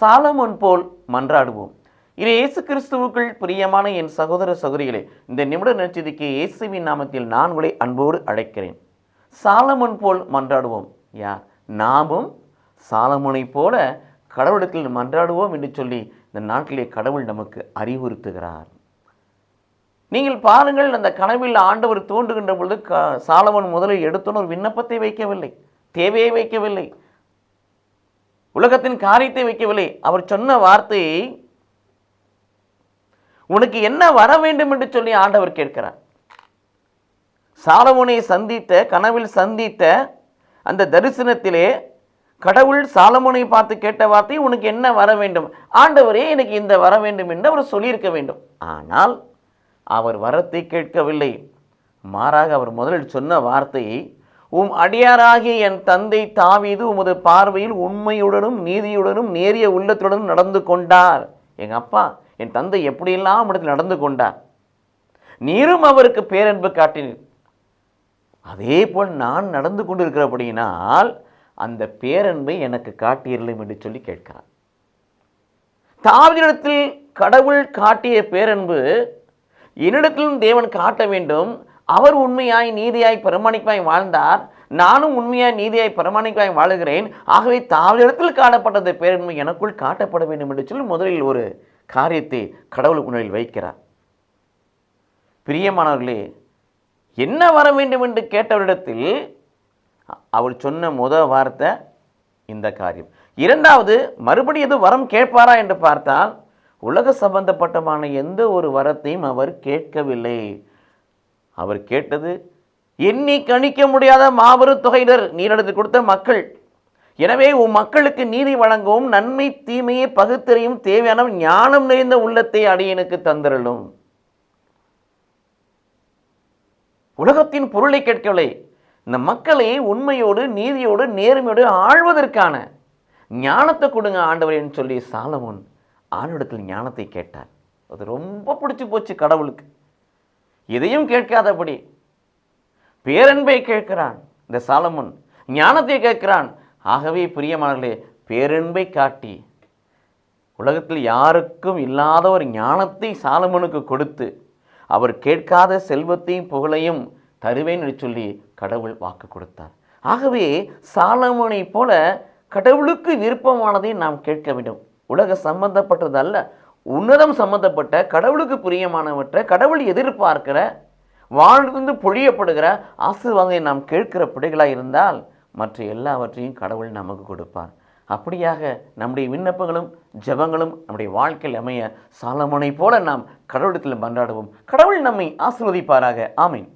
Solomon போல் மன்றாடுவோம். இது இயேசு கிறிஸ்துவுக்குள் பிரியமான என் சகோதர சகோதரிகளே இந்த நிமிட நட்சத்திற்கு இயேசுவின் நாமத்தில் நான் உங்களை அன்போடு அழைக்கிறேன். சாலமோன் போல் மன்றாடுவோம். யார்? நாமும் சாலமனைப் போல கடவுளுக்கு மன்றாடுவோம் என்று சொல்லி இந்த நாட்டிலே கடவுள் நமக்கு அறிவுறுத்துகிறார். நீங்கள் பாருங்கள் அந்த கனவில் ஆண்டவர் தோன்றுகின்ற பொழுது க சாலமன் முதலில் எடுத்தோன்னு ஒரு விண்ணப்பத்தை வைக்கவில்லை. தேவையை வைக்கவில்லை. உலகத்தின் காரியத்தை வைக்கவில்லை. அவர் சொன்ன வார்த்தையை உனக்கு என்ன வர வேண்டும் என்று சொல்லி ஆண்டவர் கேட்கிறார். சாலமோனை சந்தித்த கனவில் சந்தித்த அந்த தரிசனத்திலே கடவுள் சாலமோனை பார்த்து கேட்ட வார்த்தை உனக்கு என்ன வர வேண்டும்? ஆண்டவரே எனக்கு இந்த வர வேண்டும் என்று அவர் சொல்லியிருக்க வேண்டும். ஆனால் அவர் வரத்தை கேட்கவில்லை. மாறாக அவர் முதலில் சொன்ன வார்த்தையை உம் அடியாராகிய என் தந்தை தாவீது உமது பார்வையில் உண்மையுடனும் நீதியுடனும் நேரிய உள்ளத்துடனும் நடந்து கொண்டார். எங்கள் அப்பா என் தந்தை எப்படியெல்லாம் இடத்தில் நடந்து கொண்டார்? நீரும் அவருக்கு பேரன்பு காட்டினீர். அதே போல் நான் நடந்து கொண்டிருக்கிறபடியினால் அந்த பேரன்பை எனக்கு காட்டியர்களும் என்று சொல்லி கேட்கிறார். தாவிதிடத்தில் கடவுள் காட்டிய பேரன்பு என்னிடத்திலும் தேவன் காட்ட வேண்டும். அவர் உண்மையாய் நீதியாய் பிரமாணிக்கமாய் வாழ்ந்தார். நானும் உண்மையாய் நீதியாய் பிரமாணிக்கமாய் வாழுகிறேன். ஆகவே தாவிதிடத்தில் காணப்பட்டது பேரன்மை எனக்குள் காட்டப்பட வேண்டும் என்று சொல்லி முதலில் ஒரு காரியத்தை கடவுள் முன்னிலையில் வைக்கிறார். பிரியமானவர்களே என்ன வர வேண்டும் என்று கேட்டவரிடத்தில் அவள் சொன்ன முதல் வார்த்தை இந்த காரியம். இரண்டாவது மறுபடி எது வரம் கேட்பாரா என்று பார்த்தால் உலக சம்பந்தப்பட்டமான எந்த ஒரு வரத்தையும் அவர் கேட்கவில்லை. அவர் கேட்டது எண்ணி கணிக்க முடியாத மாபெரும் தொகையினர் நீரிடத்து கொடுத்த மக்கள். எனவே உன் மக்களுக்கு நீதி வழங்கவும் நன்மை தீமையை பகுத்தறியும் தேவையான ஞானம் நிறைந்த உள்ளத்தை அடியனுக்கு தந்திரலும் உலகத்தின் பொருளை கேட்கவில்லை. இந்த மக்களை உண்மையோடு நீதியோடு நேர்மையோடு ஆழ்வதற்கான ஞானத்தை கொடுங்க ஆண்டவரேன்னு சொல்லி சாலமோன் ஆணிடத்தில் ஞானத்தை கேட்டார். அது ரொம்ப பிடிச்சி போச்சு கடவுளுக்கு. இதையும் கேட்காதபடி. பேரன்பை கேட்கிறான் இந்த சாலமுன் ஞானத்தை கேட்கிறான். ஆகவே பிரியமானர்களே பேரன்பை காட்டி உலகத்தில் யாருக்கும் இல்லாத ஒரு ஞானத்தை சாலமனுக்கு கொடுத்து அவர் கேட்காத செல்வத்தையும் புகழையும் தருவேன் என்று சொல்லி கடவுள் வாக்கு கொடுத்தார். ஆகவே சாலமனை போல கடவுளுக்கு விருப்பமானதை நாம் கேட்க வேண்டும். உலக சம்பந்தப்பட்டது அல்ல உன்னதம் சம்பந்தப்பட்ட கடவுளுக்கு பிரியமானவற்றை கடவுள் எதிர்பார்க்கிற வாழ்ந்து பொழியப்படுகிற ஆசீர்வாதத்தை நாம் கேட்கிற பிள்ளைகளாக இருந்தால் மற்ற எல்லாவற்றையும் கடவுள் நமக்கு கொடுப்பார். அப்படியாக நம்முடைய விண்ணப்பங்களும் ஜெபங்களும் நம்முடைய வாழ்க்கையில் அமைய சாலமோனை போல நாம் கடவுளத்தில் மன்றாடுவோம். கடவுள் நம்மை ஆசிர்வதிப்பாராக. ஆமீன்.